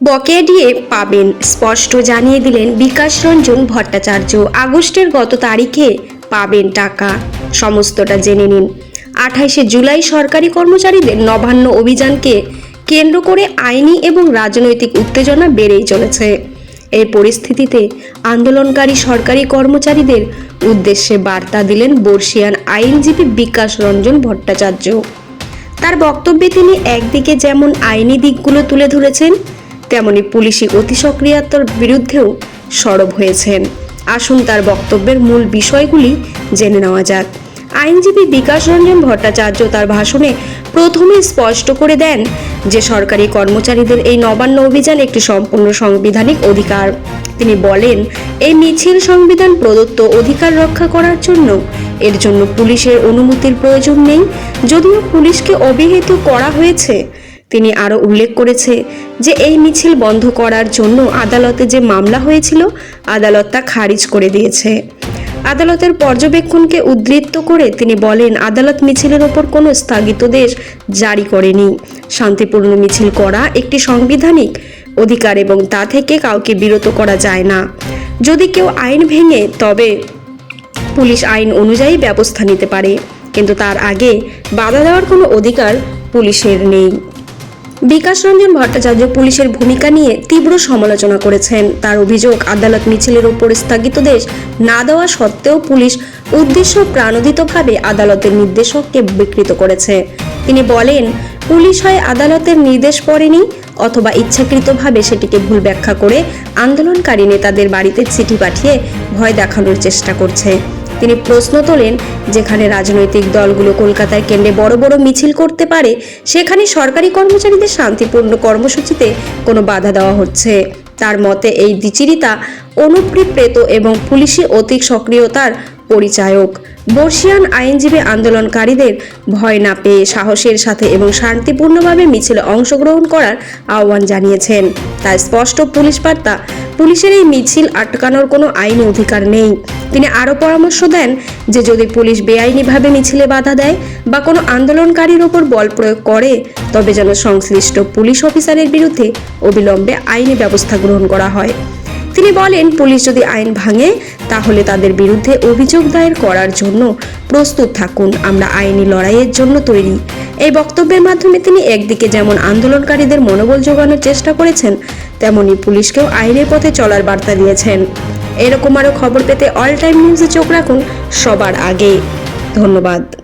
বকেয়া দিয়ে পাবেন, স্পষ্ট জানিয়ে দিলেন বিকাশ রঞ্জন ভট্টাচার্য। আগস্টের গত তারিখে পাবেন টাকা। সমস্তটা জেনে নিন। আঠাইশে জুলাই সরকারি কর্মচারীদের নবান্ন অভিযানকে কেন্দ্র করে আইনি এবং রাজনৈতিক উত্তেজনা বেড়েই চলেছে। এই পরিস্থিতিতে আন্দোলনকারী সরকারি কর্মচারীদের উদ্দেশ্যে বার্তা দিলেন বর্ষিয়ান আইনজীবী বিকাশ রঞ্জন ভট্টাচার্য। তার বক্তব্যে তিনি একদিকে যেমন আইনি দিকগুলো তুলে ধরেছেন তেমনি পুলিশি অতি সক্রিয়তার বিরুদ্ধেও সরব হয়েছেন। আসুন তার বক্তব্যের মূল বিষয়গুলি জেনে নেওয়া যাক। আইনজীবী বিকাশ রঞ্জন ভট্টাচার্য তার ভাষণে প্রথমে স্পষ্ট করে দেন যে সরকারি কর্মচারীদের এই নবান্ন অভিযান একটি সম্পূর্ণ সাংবিধানিক অধিকার। তিনি বলেন, এই মিছিল সংবিধান প্রদত্ত অধিকার রক্ষা করার জন্য এর জন্য পুলিশের অনুমতির প্রয়োজন নেই। যদিও পুলিশকে অবিহিত করা হয়েছে তিনি আরও উল্লেখ করেছে যে এই মিছিল বন্ধ করার জন্য আদালতে যে মামলা হয়েছিল, আদালত তা খারিজ করে দিয়েছে। আদালতের পর্যবেক্ষণকে উদ্ধৃত করে তিনি বলেন, আদালত মিছিলের ওপর কোনো স্থগিতদেশ জারি করেনি। শান্তিপূর্ণ মিছিল করা একটি সাংবিধানিক অধিকার এবং তা থেকে কাউকে বিরত করা যায় না। যদি কেউ আইন ভেঙে, তবে পুলিশ আইন অনুযায়ী ব্যবস্থা নিতে পারে। কিন্তু তার আগে বাধা দেওয়ার কোনো অধিকার পুলিশের নেই। বিকাশ রঞ্জন ভট্টাচার্য পুলিশের ভূমিকা নিয়ে তীব্র সমালোচনা করেছেন। তার অভিযোগ, আদালত মিছিলের ওপর স্থগিতদেশ না দেওয়া সত্ত্বেও পুলিশ উদ্দেশ্য প্রাণোদিতভাবে আদালতের নির্দেশককে বিকৃত করেছে। তিনি বলেন, পুলিশ হয় আদালতের নির্দেশ পড়েনি অথবা ইচ্ছাকৃতভাবে সেটিকে ভুল ব্যাখ্যা করে আন্দোলনকারী নেতাদের বাড়িতে চিঠি পাঠিয়ে ভয় দেখানোর চেষ্টা করছে। তিনি প্রশ্ন তোলেন, যেখানে রাজনৈতিক দলগুলো কলকাতায় কেন্দ্রে বড় বড় মিছিল করতে পারে, সেখানে সরকারি কর্মচারীদের শান্তিপূর্ণ কর্মসূচিতে কোনো বাধা দেওয়া হচ্ছে। তার মতে, এই দ্বিচিরিতা অনুপ্রিপ্রেত এবং পুলিশি অতি সক্রিয়তার পরিচায়ক। বর্ষিয়ান আইনজীবী আন্দোলনকারীদের ভয় না পেয়ে সাহসের সাথে এবং শান্তিপূর্ণভাবে মিছিলে অংশগ্রহণ করার আহ্বান জানিয়েছেন। তাই স্পষ্ট পুলিশ বার্তা, পুলিশের এই মিছিল আটকানোর কোনো আইনি অধিকার নেই। তিনি আরও পরামর্শ দেন যে যদি পুলিশ বেআইনিভাবে মিছিলে বাধা দেয় বা কোনো আন্দোলনকারীর ওপর বল প্রয়োগ করে, তবে যেন সংশ্লিষ্ট পুলিশ অফিসারের বিরুদ্ধে অবিলম্বে আইনি ব্যবস্থা গ্রহণ করা হয়। তিনি বলেন, পুলিশ যদি আইন ভাঙে, তাহলে তাদের বিরুদ্ধে অভিযোগ দায়ের করার জন্য প্রস্তুত থাকুন। আমরা আইনি লড়াইয়ের জন্য তৈরি। এই বক্তব্যের মাধ্যমে তিনি একদিকে যেমন আন্দোলনকারীদের মনোবল যোগানোর চেষ্টা করেছেন, তেমনি পুলিশকেও আইনের পথে চলার বার্তা দিয়েছেন। এরকম আরও খবর পেতে অল টাইম নিউজে চোখ রাখুন সবার আগে। ধন্যবাদ।